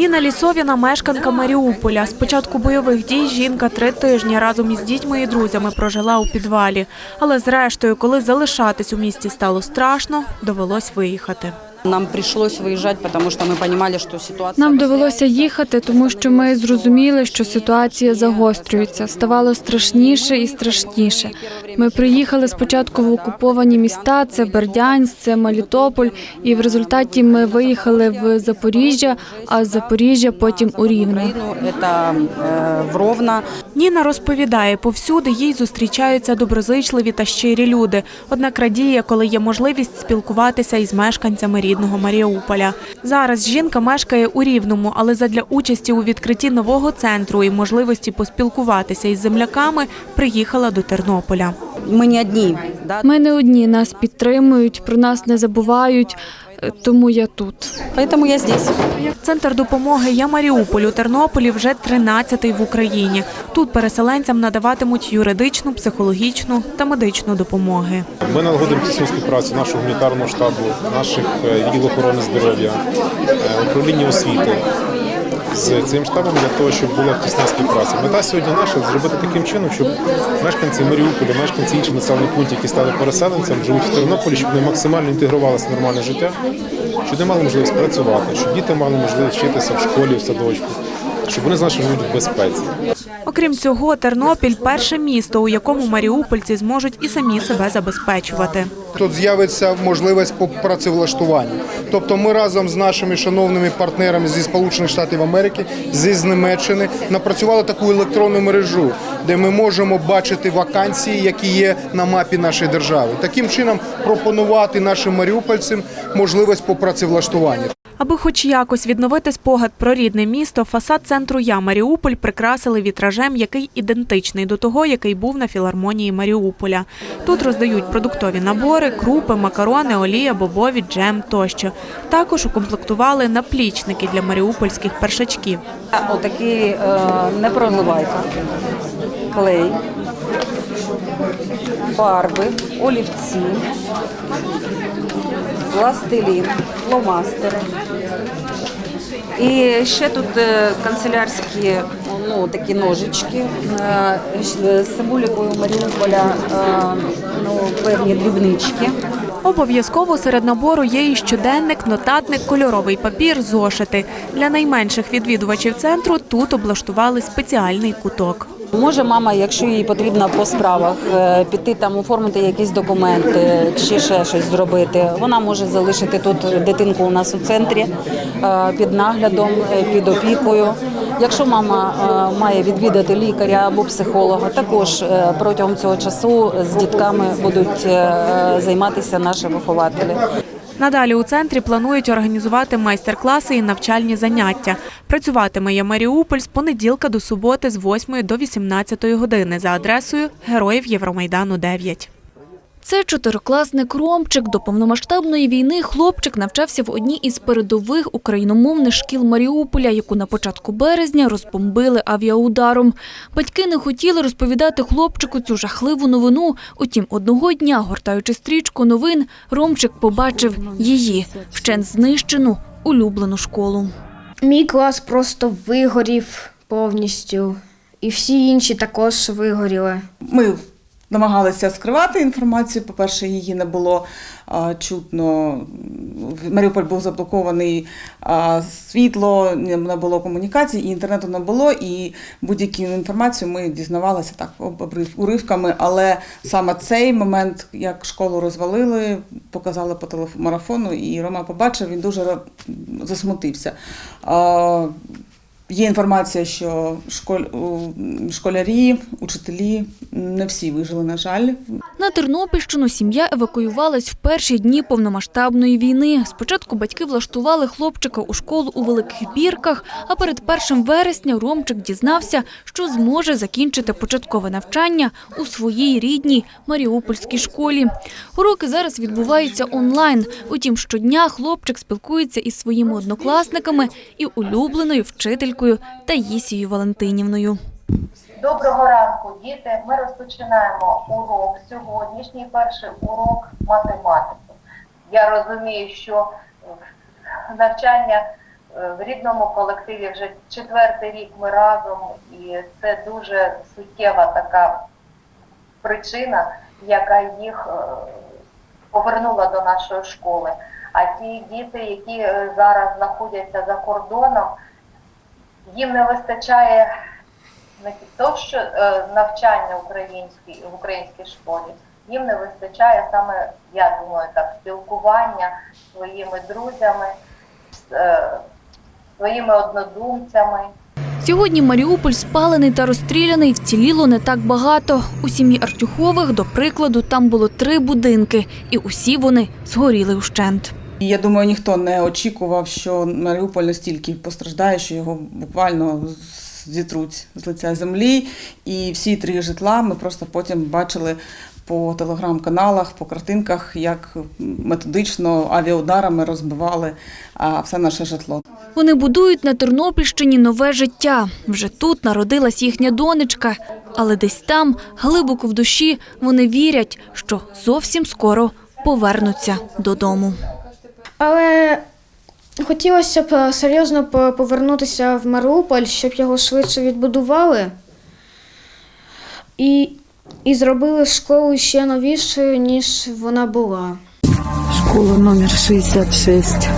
Ніна Лісовіна – мешканка Маріуполя. З початку бойових дій жінка три тижні разом із дітьми і друзями прожила у підвалі. Але зрештою, коли залишатись у місті стало страшно, довелось виїхати. Нам пришлось выезжать, потому что мы понимали, что ситуация... Нам довелося їхати, тому що ми зрозуміли, що ситуація загострюється. Ставало страшніше і страшніше. Ми приїхали спочатку в окуповані міста: це Бердянськ, це Мелітополь. І в результаті ми виїхали в Запоріжжя, а з Запоріжжя потім у Рівне. Украину, это э, в Ровно. Ніна розповідає, повсюди їй зустрічаються доброзичливі та щирі люди. Однак радіє, коли є можливість спілкуватися із мешканцями рідного Маріуполя. Зараз жінка мешкає у Рівному, але задля участі у відкритті нового центру і можливості поспілкуватися із земляками приїхала до Тернополя. Ми не одни, да? Ми не одні нас підтримують, про нас не забувають, е, тому я тут. Поэтому я здесь. Центр допомоги «Я Маріуполь» у Тернополі вже 13-й в Україні. Тут переселенцям надаватимуть юридичну, психологічну та медичну допомоги. Ми налагодимо тісну співпрацю нашого гуманітарного штабу, наших е, відділів охорони здоров'я, е, управління освіти з цим штабом для того, щоб була тісна співпраця. Мета сьогодні наша зробити таким чином, щоб мешканці Маріуполя, мешканці інших населених пунктів, які стали переселенцями, живуть в Тернополі, щоб вони максимально інтегрувалися в нормальне життя, щоб вони мали можливість працювати, щоб діти мали можливість вчитися в школі, в садочку, щоб вони знали, що живуть в безпеці. Окрім цього, Тернопіль – перше місто, у якому маріупольці зможуть і самі себе забезпечувати. Тут з'явиться можливість по працевлаштуванню. Тобто ми разом з нашими шановними партнерами зі Сполучених Штатів Америки, зі з Німеччини напрацювали таку електронну мережу, де ми можемо бачити вакансії, які є на мапі нашої держави. Таким чином пропонувати нашим маріупольцям можливість по працевлаштуванню. Аби хоч якось відновити спогад про рідне місто, фасад центру «Я Маріуполь» прикрасили вітражем, який ідентичний до того, який був на філармонії Маріуполя. Тут роздають продуктові набори, крупи, макарони, олія, бобові, джем тощо. Також укомплектували наплічники для маріупольських першачків. Отакі е, непроливайка, клей, фарби, олівці, пластилін, фломастери. І ще тут е, канцелярські ну, такі ножички е, з символікою Маріуполя, е, ну, певні дрібнички. Обов'язково серед набору є і щоденник, нотатник, кольоровий папір, зошити. Для найменших відвідувачів центру тут облаштували спеціальний куток. Може мама, якщо їй потрібно по справах е, піти там оформити якісь документи чи ще щось зробити, вона може залишити тут дитинку у нас у центрі е, під наглядом, е, під опікою. Якщо мама має відвідати лікаря або психолога, також протягом цього часу з дітками будуть займатися наші вихователі. Надалі у центрі планують організувати майстер-класи і навчальні заняття. Працюватиме «Я Маріуполь» з понеділка до суботи з 8 до 18 години за адресою Героїв Євромайдану 9. Це чотирикласник Ромчик. До повномасштабної війни хлопчик навчався в одній із передових україномовних шкіл Маріуполя, яку на початку березня розбомбили авіаударом. Батьки не хотіли розповідати хлопчику цю жахливу новину. Утім, одного дня, гортаючи стрічку новин, Ромчик побачив її вщент знищену улюблену школу. Мій клас просто вигорів повністю, і всі інші також вигоріли. Ми намагалися скривати інформацію. По-перше, її не було чутно. Маріуполь був заблокований світло, не було комунікацій, і інтернету не було. І будь-яку інформацію ми дізнавалися так уривками. Але саме цей момент, як школу розвалили, показали по телефомарафону, і Рома побачив, він дуже засмутився. Є інформація, що школь... школярі, учителі не всі вижили, на жаль. На Тернопільщину сім'я евакуювалась в перші дні повномасштабної війни. Спочатку батьки влаштували хлопчика у школу у Великих Бірках, а перед першим вересня Ромчик дізнався, що зможе закінчити початкове навчання у своїй рідній Маріупольській школі. Уроки зараз відбуваються онлайн. Утім, щодня хлопчик спілкується із своїми однокласниками і улюбленою вчителькою Таїсією Валентинівною. Доброго ранку, діти. Ми розпочинаємо урок сьогоднішній перший урок математики. Я розумію, що навчання Е, В рідному колективі вже четвертий рік ми разом, і це дуже суттєва така причина, яка їх е, повернула до нашої школи. А ті діти, які е, зараз знаходяться за кордоном, їм не вистачає не то, що е, навчання українській в українській школі, їм не вистачає саме, я думаю, так, спілкування своїми друзями, е, своїми однодумцями. Сьогодні Маріуполь спалений та розстріляний, вціліло не так багато. У сім'ї Артюхових, до прикладу, там було три будинки, і усі вони згоріли ущент. Я думаю, ніхто не очікував, що Маріуполь настільки постраждає, що його буквально зітруть з лиця землі. І всі три житла ми просто потім бачили по телеграм-каналах, по картинках, як методично авіаударами розбивали все наше житло. Вони будують на Тернопільщині нове життя. Вже тут народилась їхня донечка, але десь там, глибоко в душі, вони вірять, що зовсім скоро повернуться додому. Але хотілося б е, серйозно по- повернутися в Маріуполь, щоб його швидше відбудували. І, і зробили школу ще новішою, ніж вона була. Школа номер 66.